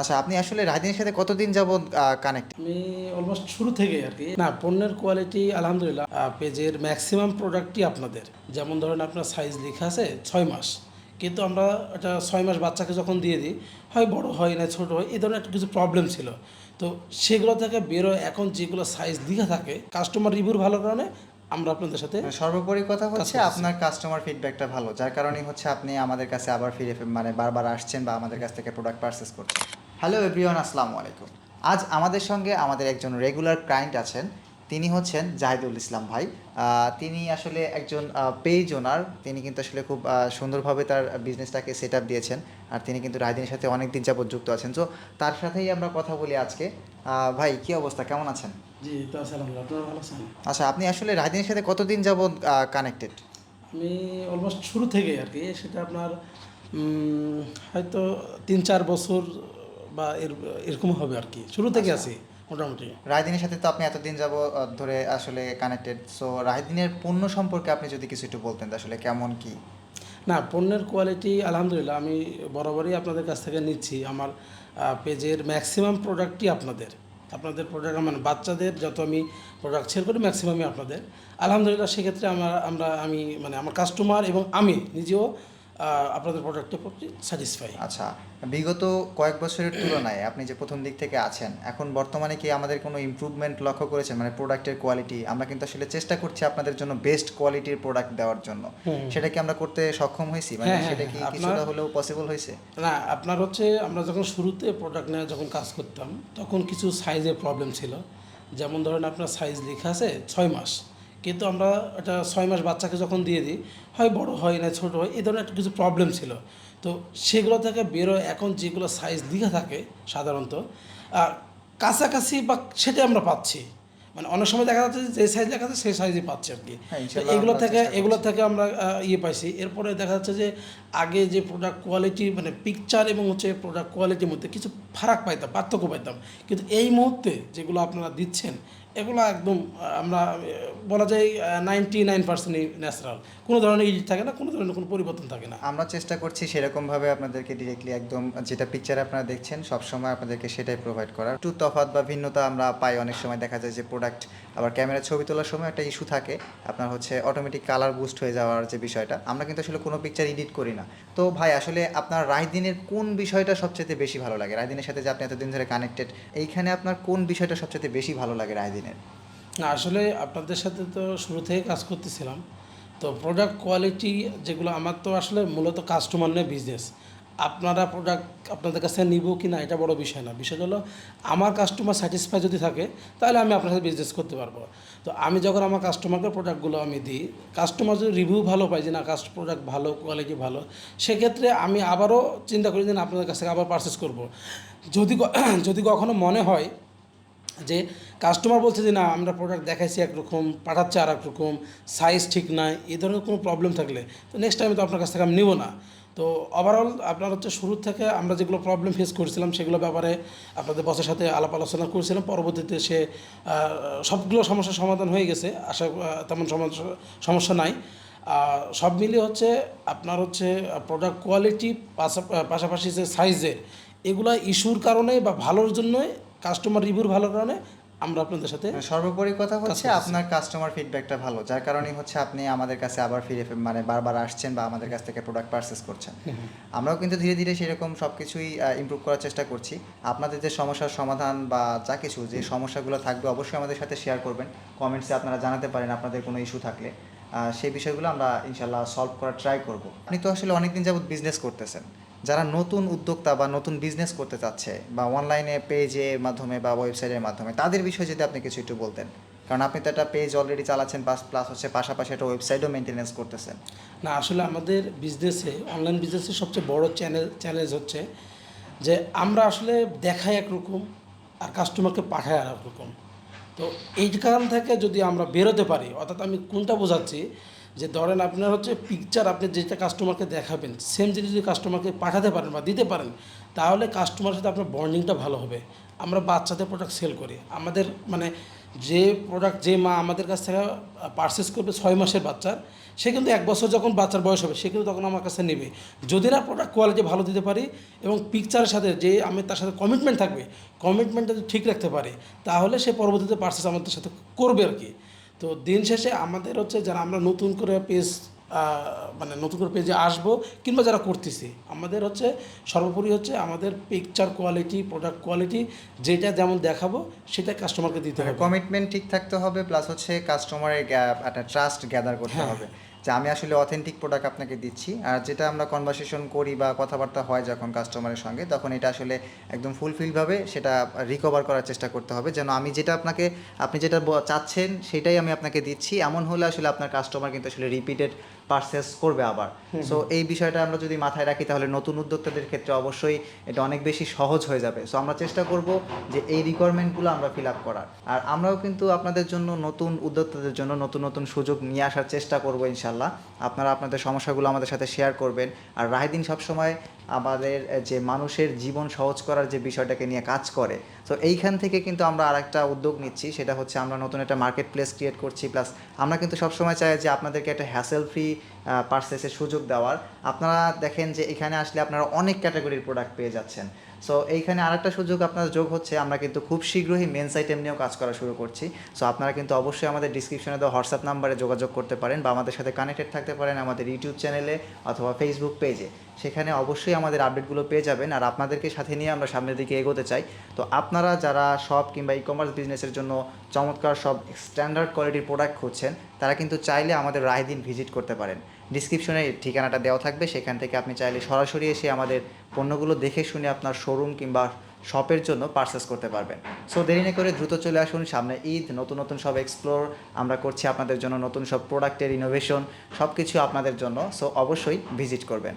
আচ্ছা আপনি আসলে রাজনীতির সাথে কতদিন যাবৎ কানেক্ট আমি অলমোস্ট শুরু থেকে আর কি। না পণ্যের কোয়ালিটি আলহামদুলিল্লাহ পেজের ম্যাক্সিমাম প্রোডাক্টই আপনাদের। যেমন ধরেন আপনার সাইজ লেখা আছে ছয় মাস। কিন্তু আমরা এটা ছয় মাস বাচ্চাকে যখন দিয়ে দিই হয় বড় হয় না ছোট হয় এই ধরনের একটা কিছু প্রবলেম ছিল। তো সেগুলো থেকে বেরোয় এখন যেগুলো সাইজ লেখা থাকে কাস্টমার রিভিউর ভালো কারণে আমরা আপনাদের সাথে সর্বোপরি কথা হচ্ছে আপনার কাস্টমার ফিডব্যাকটা ভালো যার কারণেই হচ্ছে আপনি আমাদের কাছে আবার ফিরে মানে বারবার আসছেন বা আমাদের কাছ থেকে প্রোডাক্ট পারচেস করছেন। হ্যালো এভরিওয়ান আসসালামু আলাইকুম। আজ আমাদের সঙ্গে আমাদের একজন রেগুলার ক্লায়েন্ট আছেন। তিনি হচ্ছেন জাহিদুল ইসলাম ভাই। তিনি আসলে একজন পেজ ওনার তিনি কিন্তু আসলে খুব সুন্দরভাবে তার বিজনেসটাকে সেট আপ দিয়েছেন। আর তিনি কিন্তু রাজধানীর সাথে অনেক দিন যাবত যুক্ত আছেন। তো তার সাথেই আমরা কথা বলি আজকে। ভাই কি অবস্থা? কেমন আছেন? জি তো আলহামদুলিল্লাহ আপনারা ভালো আছেন? আচ্ছা আপনি আসলে রাজধানীর সাথে কতদিন যাবত কানেক্টেড আমি অলমোস্ট শুরু থেকে আর কি। সেটা আপনার হয়তো তিন চার বছর বা এর এরকম হবে আর কি। শুরু থেকে আছি মোটামুটি। রায়দিনের সাথে তো আপনি এতদিন যাব ধরে আসলে কানেক্টেড সো রায়দিনের পণ্য সম্পর্কে আপনি যদি কিছু একটু বলতেন আসলে কেমন কি? না পণ্যের কোয়ালিটি আলহামদুলিল্লাহ আমি বরাবরই আপনাদের কাছ থেকে নিচ্ছি। আমার পেজের ম্যাক্সিমাম প্রোডাক্টই আপনাদের। আপনাদের প্রোডাক্ট মানে বাচ্চাদের যত আমি প্রোডাক্ট সেল করি ম্যাক্সিমামই আপনাদের। আলহামদুলিল্লাহ সেক্ষেত্রে আমরা আমরা আমি মানে আমার কাস্টমার এবং আমি নিজেও আপনাদের প্রোডাক্টের প্রতি স্যাটিসফাই আচ্ছা বিগত কয়েক বছরের তুলনায় আপনি যে প্রথম দিক থেকে আছেন এখন বর্তমানে কি আমাদের কোনো ইমপ্রুভমেন্ট লক্ষ্য করেছেন? মানে প্রোডাক্টের কোয়ালিটি আমরা কিন্তু আসলে চেষ্টা করছি আপনাদের জন্য বেস্ট কোয়ালিটির প্রোডাক্ট দেওয়ার জন্য। সেটা কি আমরা করতে সক্ষম হয়েছি? মানে হ্যাঁ, হ্যাঁ, সেটা কি হ্যাঁ, কিছুটা হলেও পসিবল হয়েছে? না আপনার হচ্ছে আমরা যখন শুরুতে প্রোডাক্ট নিয়ে যখন কাজ করতাম তখন কিছু সাইজের প্রবলেম ছিল। যেমন ধরেন আপনার সাইজ লেখা আছে ছয় মাস। কিন্তু আমরা এটা ছয় মাস বাচ্চাকে যখন দিয়ে দিই হয় বড় হয় না ছোট হয় এই ধরনের একটা কিছু প্রবলেম ছিল। তো সেগুলো থেকে বেরোয় এখন যেগুলো সাইজ লেখা থাকে সাধারণত আহ, কাছাকাছি বা সেটাই আমরা পাচ্ছি। মানে অনেক সময় দেখা যাচ্ছে যে সাইজ দেখা যাচ্ছে সেই সাইজই পাচ্ছি আর কি। হ্যাঁ, এগুলো থেকে এগুলো থেকে আমরা ইয়ে পাইছি। এরপরে দেখা যাচ্ছে যে আগে যে প্রোডাক্ট কোয়ালিটি মানে পিকচার এবং হচ্ছে প্রোডাক্ট কোয়ালিটির মধ্যে কিছু ফারাক পাইতাম পার্থক্য পাইতাম। কিন্তু এই মুহূর্তে যেগুলো আপনারা দিচ্ছেন এগুলো একদম, আমরা, বলা যায় নাইনটি নাইন পার্সেন্টই ন্যাচারাল কোনো ধরনের ইডিট থাকে না, কোনো ধরনের কোনো পরিবর্তন থাকে না। আমরা চেষ্টা করছি সেরকমভাবে আপনাদেরকে ডিরেক্টলি একদম, যেটা পিকচার আপনারা দেখছেন, সবসময় আপনাদেরকে সেটাই প্রোভাইড করার। একটু তফাৎ বা ভিন্নতা আমরা পাই, অনেক সময় দেখা যায় যে প্রোডাক্ট আবার ক্যামেরা ছবি তোলার সময় একটা ইস্যু থাকে, আপনার হচ্ছে অটোমেটিক কালার বুস্ট হয়ে যাওয়ার যে বিষয়টা। আমরা কিন্তু আসলে কোনো পিকচার এডিট করি না। তো ভাই, আসলে আপনার রায়দিনের কোন বিষয়টা সবচেয়ে বেশি ভালো লাগে? রায়দিনের সাথে যে আপনি এতদিন ধরে কানেক্টেড এইখানে আপনার কোন বিষয়টা সবচেয়ে বেশি ভালো লাগে রায়দিনের না, আসলে আপনাদের সাথে তো শুরু থেকে কাজ করতেছিলাম। তো প্রোডাক্ট কোয়ালিটি যেগুলো, আমার তো আসলে মূলত কাস্টমার নিয়ে বিজনেস আপনারা প্রোডাক্ট আপনাদের কাছে নিব কি না এটা বড় বিষয় না। বিষয় হলো, আমার কাস্টমার স্যাটিসফাই যদি থাকে, তাহলে আমি আপনার সাথে বিজনেস করতে পারব। তো আমি যখন আমার কাস্টমারকে প্রোডাক্টগুলো আমি দিই কাস্টমার যদি রিভিউ ভালো পাই যে, না কাস্ট প্রোডাক্ট ভালো কোয়ালিটি ভালো, সেক্ষেত্রে আমি আবারও চিন্তা করি যে আপনাদের কাছ থেকে আবার পারচেস করব। যদি যদি কখনো মনে হয় যে কাস্টমার বলছে যে, না, আমরা প্রোডাক্ট দেখাইছি একরকম, পাঠাচ্ছে আর একরকম সাইজ ঠিক নাই। এ ধরনের কোনো প্রবলেম থাকলে, তো নেক্সট টাইম তো আপনার কাছ থেকে আমি নেব না। তো ওভারঅল আপনার হচ্ছে শুরু থেকে আমরা যেগুলো প্রবলেম ফেস করেছিলাম, সেগুলো ব্যাপারে আপনাদের বসের সাথে আলাপ আলোচনা করেছিলাম। পরবর্তীতে সে সবগুলো সমস্যার সমাধান হয়ে গেছে, আশা তেমন সমস্যা সমস্যা নাই। সব মিলিয়ে হচ্ছে আপনার হচ্ছে প্রোডাক্ট কোয়ালিটি পাশাপাশি যে সাইজের এগুলো ইস্যুর কারণে বা ভালোর জন্যই কাস্টমার রিভিউর ভালো কারণে আমরা আপনাদের সাথে মানে সর্বোপরি কথা হচ্ছে আপনার কাস্টমার ফিডব্যাকটা ভালো যার কারণেই হচ্ছে আপনি আমাদের কাছে আবার ফিরে মানে বারবার আসছেন বা আমাদের কাছ থেকে প্রোডাক্ট পারচেস করছেন। আমরাও কিন্তু ধীরে ধীরে সেরকম সব কিছুই ইমপ্রুভ করার চেষ্টা করছি। আপনাদের যে সমস্যার সমাধান বা যা কিছু যে সমস্যাগুলো থাকবে অবশ্যই আমাদের সাথে শেয়ার করবেন। কমেন্টসে আপনারা জানাতে পারেন আপনাদের কোনো ইস্যু থাকলে। সেই বিষয়গুলো আমরা ইনশাল্লাহ সলভ করার ট্রাই করব। আপনি তো আসলে অনেকদিন যাবত বিজনেস করতেছেন। যারা নতুন উদ্যোক্তা বা নতুন বিজনেস করতে চাচ্ছে বা অনলাইনে পেজের মাধ্যমে বা ওয়েবসাইটের মাধ্যমে, তাদের বিষয়ে যদি আপনি কিছু একটু বলতেন। কারণ আপনি তো একটা পেজ অলরেডি চালাচ্ছেন প্লাস প্লাস হচ্ছে পাশাপাশি একটা ওয়েবসাইটও মেনটেনেন্স করতেছেন। না, আসলে আমাদের বিজনেসে অনলাইন বিজনেসের সবচেয়ে বড় চ্যানেল চ্যালেঞ্জ হচ্ছে যে আমরা আসলে দেখাই একরকম আর কাস্টমারকে পাঠায় আর একরকম তো এই কারণ থেকে যদি আমরা বেরোতে পারি, অর্থাৎ আমি কোনটা বোঝাচ্ছি যে ধরেন আপনার হচ্ছে পিকচার আপনি যেটা কাস্টমারকে দেখাবেন সেম জিনিস যদি কাস্টমারকে পাঠাতে পারেন বা দিতে পারেন, তাহলে কাস্টমারের সাথে আপনার বন্ডিংটা ভালো হবে। আমরা বাচ্চাদের প্রোডাক্ট সেল করি। আমাদের মানে যে প্রোডাক্ট যে মা আমাদের কাছ থেকে পারচেস করবে ছয় মাসের বাচ্চার, সে কিন্তু এক বছর যখন বাচ্চার বয়স হবে, সে কিন্তু তখন আমার কাছে নেবে। যদি না প্রোডাক্ট কোয়ালিটি ভালো দিতে পারি এবং পিকচারের সাথে যে আমি তার সাথে কমিটমেন্ট থাকবে কমিটমেন্টটা যদি ঠিক রাখতে পারে, তাহলে সে পরবর্তীতে পার্সেস আমাদের সাথে করবে আর কি। তো দিন শেষে আমাদের হচ্ছে যারা আমরা নতুন করে পেজ মানে নতুন করে পেজে আসব কিংবা যারা করতেছি আমাদের হচ্ছে সর্বোপরি হচ্ছে আমাদের পিকচার কোয়ালিটি প্রোডাক্ট কোয়ালিটি যেটা যেমন দেখাবো সেটা কাস্টমারকে দিতে হবে কমিটমেন্ট ঠিক থাকতে হবে প্লাস হচ্ছে কাস্টমারের একটা ট্রাস্ট গ্যাদার করতে হ্যাঁ। হবে যে আমি আসলে অথেন্টিক প্রোডাক্ট আপনাকে দিচ্ছি। আর যেটা আমরা কনভারসেশন করি বা কথাবার্তা হয় যখন কাস্টমারের সঙ্গে, তখন এটা আসলে একদম ফুলফিলভাবে সেটা রিকভার করার চেষ্টা করতে হবে। যেন আমি যেটা আপনাকে, আপনি যেটা চাচ্ছেন, সেটাই আমি আপনাকে দিচ্ছি। এমন হলে আসলে আপনার কাস্টমার কিন্তু আসলে রিপিটেড পারচেস করবে আবার। সো এই বিষয়টা আমরা যদি মাথায় রাখি তাহলে নতুন উদ্যোক্তাদের ক্ষেত্রে অবশ্যই এটা অনেক বেশি সহজ হয়ে যাবে। সো আমরা চেষ্টা করব যে এই রিকোয়ারমেন্টগুলো আমরা ফিল আপ করার। আর আমরাও কিন্তু আপনাদের জন্য নতুন উদ্যোক্তাদের জন্য নতুন নতুন সুযোগ নিয়ে আসার চেষ্টা করব ইনশাল্লাহ আপনারা আপনাদের সমস্যাগুলো আমাদের সাথে শেয়ার করবেন। আর রাহিদিন সবসময় আমাদের যে মানুষের জীবন সহজ করার যে বিষয়টাকে নিয়ে কাজ করে। তো এইখান থেকে কিন্তু আমরা আরেকটা উদ্যোগ নিচ্ছি, সেটা হচ্ছে আমরা নতুন একটা মার্কেট প্লেস ক্রিয়েট করছি। প্লাস আমরা কিন্তু সবসময় চাই যে আপনাদেরকে একটা হ্যাসেল ফ্রি পারচেসের সুযোগ দেওয়ার। আপনারা দেখেন যে এখানে আসলে আপনারা অনেক ক্যাটাগরির প্রোডাক্ট পেয়ে যাচ্ছেন। সো এইখানে আরেকটা সুযোগ আপনার যোগ হচ্ছে, আমরা কিন্তু খুব শীঘ্রই মেন্স আইটেম নিয়েও কাজ করা শুরু করছি। সো আপনারা কিন্তু অবশ্যই আমাদের ডিসক্রিপশনে দেওয়া হোয়াটসঅ্যাপ নাম্বারে যোগাযোগ করতে পারেন বা আমাদের সাথে কানেক্টেড থাকতে পারেন আমাদের ইউটিউব চ্যানেলে অথবা ফেসবুক পেজে সেখানে অবশ্যই আমাদের আপডেটগুলো পেয়ে যাবেন। আর আপনাদেরকে সাথে নিয়ে আমরা সামনের দিকে এগোতে চাই। তো, আপনারা যারা শপ কিংবা ই কমার্স বিজনেসের জন্য চমৎকার সব স্ট্যান্ডার্ড কোয়ালিটির প্রোডাক্ট খুঁজছেন, তারা কিন্তু চাইলে আমাদের রায়দিন ভিজিট করতে পারেন। ডিসক্রিপশনে ঠিকানাটা দেওয়া থাকবে। সেখান থেকে আপনি চাইলে সরাসরি এসে আমাদের পণ্যগুলো দেখে শুনে আপনার শোরুম কিংবা শপের জন্য পারচেস করতে পারবেন। সো দেরি না করে দ্রুত চলে আসুন। সামনে ঈদ, নতুন নতুন সব এক্সপ্লোর আমরা করছি আপনাদের জন্য নতুন সব প্রোডাক্টের ইনোভেশন সব কিছু আপনাদের জন্য। সো অবশ্যই ভিজিট করবেন।